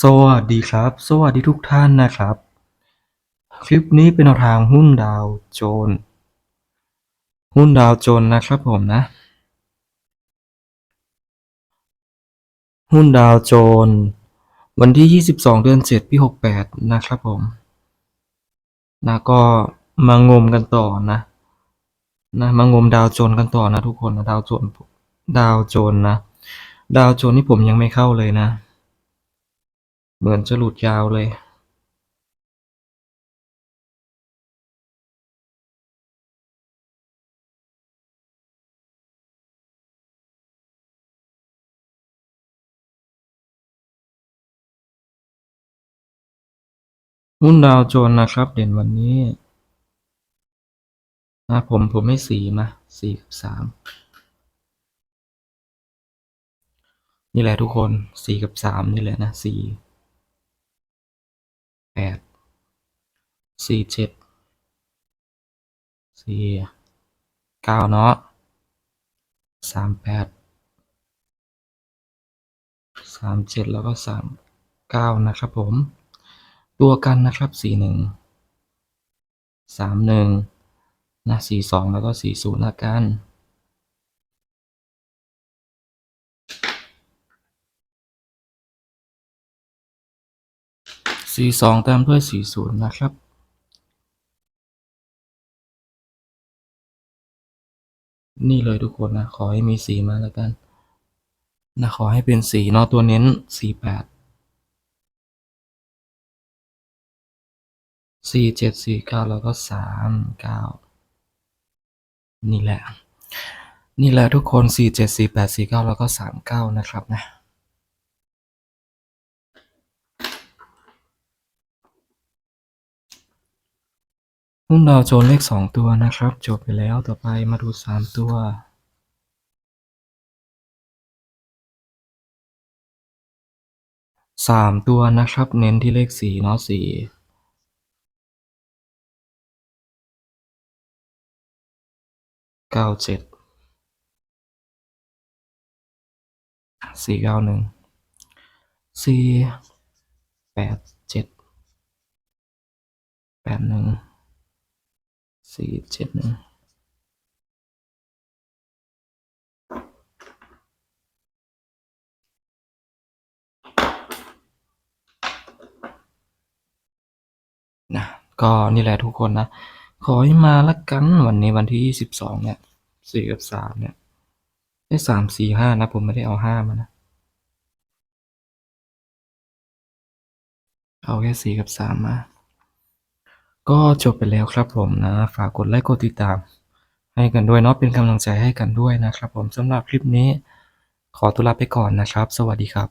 สวัสดีครับ สวัสดีทุกท่านนะครับ คลิปนี้เป็นแนวทางหุ้นดาวโจน หุ้นดาวโจนนะครับผมนะ หุ้นดาวโจน วันที่ 22 เดือน 7 ปี 68 นะครับผมนะก็มางมกันต่อนะนะมางมดาวโจนกันต่อนะทุกคนนะดาวโจนดาวโจนนะ ดาวโจนส์นี่ผมยังไม่เข้าเลยนะ เหมือนจะหลุดยาวเลยหุ้นดาวโจนนะครับ เด่นวันนี้นะผมผมให้สี่มาสี่กับสามนี่แหละทุกคนสี่กับสามนี่แหละนะสี่แปด สี่เจ็ดสี่เก้าเนาะสามแปดสามเจ็ดแล้วก็สามเก้านะครับผม ตัวกันนะครับสี่หนึ่งสามหนึ่งนะสี่สองแล้วก็สี่ศูนย์ละกันสี่สองตามด้วยสี่ศูนย์นะครับ นี่เลยทุกคนนะ ขอให้มีสีมาแล้วกัน นะขอให้เป็นสีเนาะตัวเน้นสี่แปดสี่เจ็ดสี่เก้าแล้วก็สามเก้านี่แหละ นี่แหละทุกคนสี่เจ็ดสี่แปดสี่เก้าแล้วก็สามเก้านะครับนะ หุ้นดาวโจนส์เลขสองตัวนะครับ จบไปแล้วต่อไปมาดูสามตัวสามตัวนะครับ เน้นที่เลขสี่เนาะสี่เก้าเจ็ดสี่เก้าหนึ่งสี่แปดเจ็ดแปดหนึ่ง สี่เจ็ดหนึ่งนะก็นี่แหละทุกคนนะ ขอให้มาละกันวันนี้วันที่ยี่สิบสองเนี่ยสี่กับสามเนี่ยได้สามสี่ห้านะ ผมไม่ได้เอาห้ามานะ เอาแค่สี่กับสามมา ก็จบไปแล้วครับผมนะ ฝากกดไลค์กดติดตาม ให้กันด้วยเนาะเป็นกำลังใจให้กันด้วยนะครับผมสำหรับคลิปนี้ ขอตัวลาไปก่อนนะครับ สวัสดีครับ